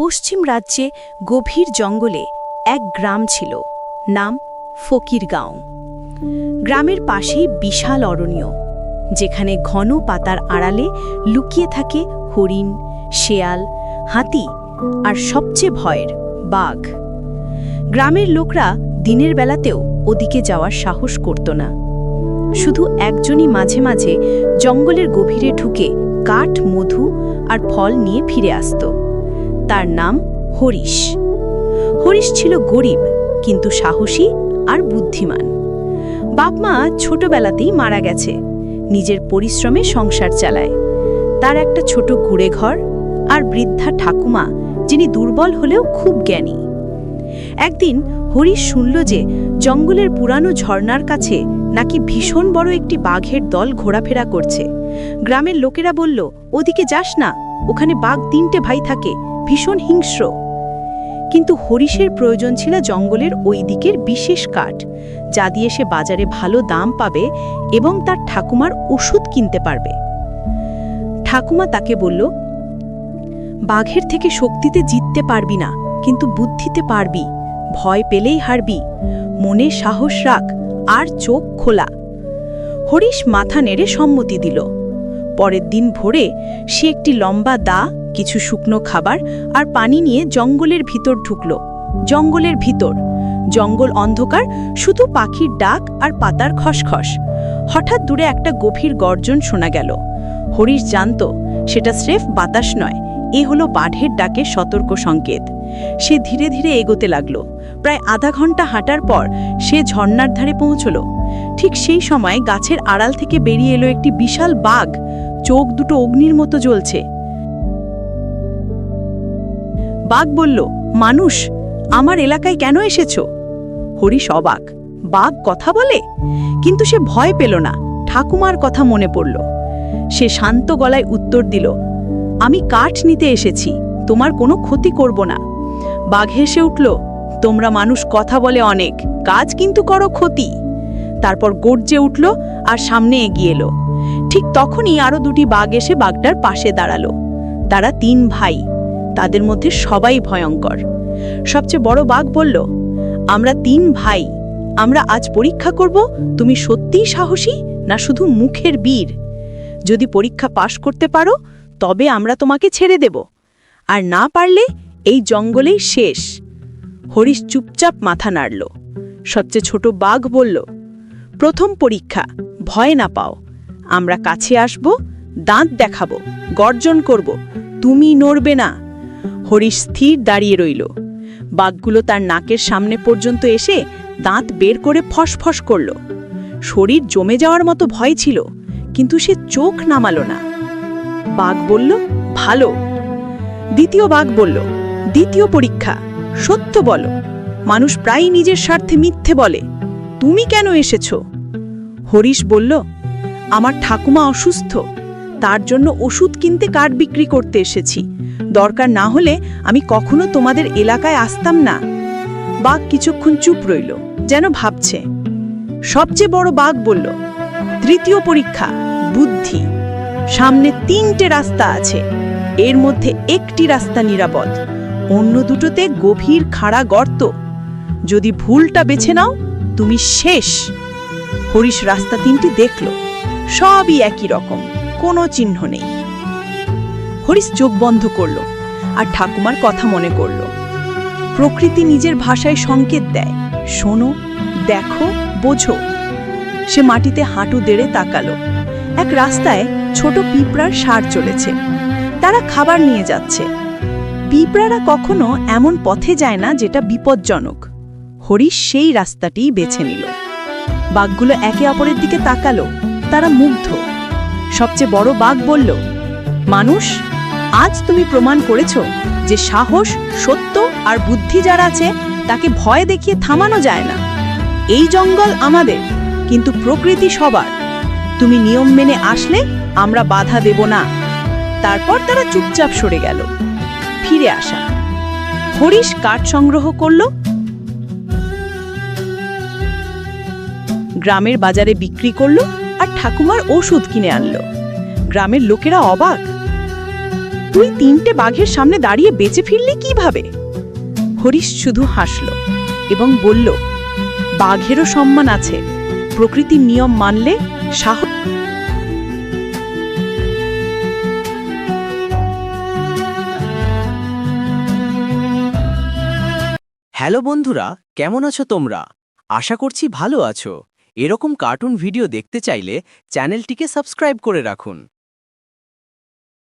পশ্চিম রাজ্যে গভীর জঙ্গলে এক গ্রাম ছিল, নাম ফকিরগাঁও। গ্রামের পাশেই বিশাল অরণ্য, যেখানে ঘন পাতার আড়ালে লুকিয়ে থাকে হরিণ, শেয়াল, হাতি আর সবচেয়ে ভয়ের বাঘ। গ্রামের লোকরা দিনের বেলাতেও ওদিকে যাওয়ার সাহস করত না। শুধু একজনই মাঝে মাঝে জঙ্গলের গভীরে ঢুকে কাঠ, মধু আর ফল নিয়ে ফিরে আসত। তার নাম হরিশ। হরিশ ছিল গরিব, কিন্তু সাহসী আর বুদ্ধিমান। বাপমা ছোটবেলাতেই মারা গেছে, নিজের পরিশ্রমে সংসার চালায়। তার একটা ছোট কুড়ে ঘর আর বৃদ্ধা ঠাকুমা, যিনি দুর্বল হলেও খুব জ্ঞানী। একদিন হরিশ শুনল যে জঙ্গলের পুরানো ঝর্ণার কাছে নাকি ভীষণ বড় একটি বাঘের দল ঘোরাফেরা করছে। গ্রামের লোকেরা বলল, ওদিকে যাস না ওখানে বাঘ তিনটে ভাই থাকে, ভীষণ হিংস্র। কিন্তু হরিশের প্রয়োজন ছিল জঙ্গলের ওই দিকের বিশেষ কাঠ, যা দিয়ে সে বাজারে ভালো দাম পাবে এবং তার ঠাকুমার ওষুধ কিনতে পারবে। ঠাকুমা তাকে বলল, বাঘের থেকে শক্তিতে জিততে পারবি না, কিন্তু বুদ্ধিতে পারবি। ভয় পেলেই হারবি। মনে সাহস রাখ, আর চোখ খোলা। হরিশ মাথা নেড়ে সম্মতি দিল। পরের দিন ভোরে সে একটি লম্বা দা, কিছু শুকনো খাবার আর পানি নিয়ে জঙ্গলের ভিতর ঢুকল। জঙ্গলের ভিতর। জঙ্গল অন্ধকার, শুধু পাখির ডাক আর পাতার খসখস। হঠাৎ দূরে একটা গভীর গর্জন শোনা গেল। হরিশ জানত, সেটা স্রেফ বাতাস নয়, এ হলো বাঘের ডাকে সতর্ক সংকেত। সে ধীরে ধীরে এগোতে লাগল। প্রায় আধা ঘণ্টা হাঁটার পর সে ঝর্ণার ধারে পৌঁছল। ঠিক সেই সময় গাছের আড়াল থেকে বেরিয়ে এলো একটি বিশাল বাঘ। চোখ দুটো অগ্নির মতো জ্বলছে। বাঘ বলল, মানুষ, আমার এলাকায় কেন এসেছ? হরিশ অবাক বাঘ কথা বলে? কিন্তু সে ভয় পেল না। ঠাকুমার কথা মনে পড়ল। সে শান্ত গলায় উত্তর দিল, আমি কাঠ নিতে এসেছি, তোমার কোনো ক্ষতি করব না। বাঘ হেসে উঠল, তোমরা মানুষ কথা বলে অনেক, কাজ কিন্তু করো ক্ষতি। তারপর গর্জে উঠল আর সামনে এগিয়ে এলো। ঠিক তখনই আরও দুটি বাঘ এসে বাঘটার পাশে দাঁড়াল। তারা তিন ভাই, তাদের মধ্যে সবাই ভয়ঙ্কর। সবচেয়ে বড় বাঘ বলল, আমরা তিন ভাই, আমরা আজ পরীক্ষা করব তুমি সত্যিই সাহসী না শুধু মুখের বীর? যদি পরীক্ষা পাশ করতে পারো, তবে আমরা তোমাকে ছেড়ে দেব। আর না পারলে এই জঙ্গলেই শেষ। হরিশ চুপচাপ মাথা নাড়ল। সবচেয়ে ছোট বাঘ বলল প্রথম পরীক্ষা, ভয় না পাও। আমরা কাছে আসব, দাঁত দেখাবো, গর্জন করব, তুমি নড়বে না। হরিশ স্থির দাঁড়িয়ে রইল। বাঘগুলো তার নাকের সামনে পর্যন্ত এসে দাঁত বের করে ফসফস করল। শরীর জমে যাওয়ার মতো ভয় ছিল, কিন্তু সে চোখ নামালো না। বাঘ বলল, ভালো। দ্বিতীয় বাঘ বলল, দ্বিতীয় পরীক্ষা, সত্য বলো। মানুষ প্রায় নিজের স্বার্থে মিথ্যে বলে। তুমি কেন এসেছ? হরিশ বলল, আমার ঠাকুমা অসুস্থ, তার জন্য ওষুধ কিনতে কাঠ বিক্রি করতে এসেছি। দরকার না হলে আমি কখনো তোমাদের এলাকায় আসতাম না। বাঘ কিছুক্ষণ চুপ রইল, যেন ভাবছে। সবচেয়ে বড় বাঘ বলল, তৃতীয় পরীক্ষা, বুদ্ধি। সামনে তিনটে রাস্তা আছে, এর মধ্যে একটি রাস্তা নিরাপদ। অন্য দুটোতে গভীর খাড়া গর্ত। যদি ভুলটা বেছে নাও তুমি শেষ। হরিশ রাস্তা তিনটি দেখল। সবই একই রকম, কোনো চিহ্ন নেই। হরিশ চোখ বন্ধ করল আর ঠাকুমার কথা মনে করল। প্রকৃতি নিজের ভাষায় সংকেত দেয়। শোনো, দেখো, বোঝো। সে মাটিতে হাঁটু দেড়ে তাকালো। এক রাস্তায় ছোট পিঁপড়ার সার চলেছে। তারা খাবার নিয়ে যাচ্ছে। পিঁপড়ারা কখনো এমন পথে যায় না যেটা বিপজ্জনক। হরিশ সেই রাস্তাটিই বেছে নিল। বাঘগুলো একে অপরের দিকে তাকালো, তারা মুগ্ধ। সবচেয়ে বড় বাঘ বলল, মানুষ, আজ তুমি প্রমাণ করেছ যে সাহস, সত্য আর বুদ্ধি যার আছে, তাকে ভয় দেখিয়ে থামানো যায় না। এই জঙ্গল আমাদের, কিন্তু প্রকৃতি সবার। তুমি নিয়ম মেনে আসলে আমরা বাধা দেব না। তারপর তারা চুপচাপ সরে গেল। ফিরে আসা। হরিশ কাঠ সংগ্রহ করল গ্রামের বাজারে বিক্রি করল আর ঠাকুমার ওষুধ কিনে আনলো। গ্রামের লোকেরা অবাক। তুই তিনটে বাঘের সামনে দাঁড়িয়ে বেঁচে ফিরলি কীভাবে? হরিশ শুধু হাসল এবং বলল, বাঘেরও সম্মান আছে। প্রকৃতির নিয়ম মানলে সাহস হ্যালো বন্ধুরা, কেমন আছো তোমরা? আশা করছি ভালো আছো। এরকম কার্টুন ভিডিও দেখতে চাইলে চ্যানেলটিকে সাবস্ক্রাইব করে রাখুন।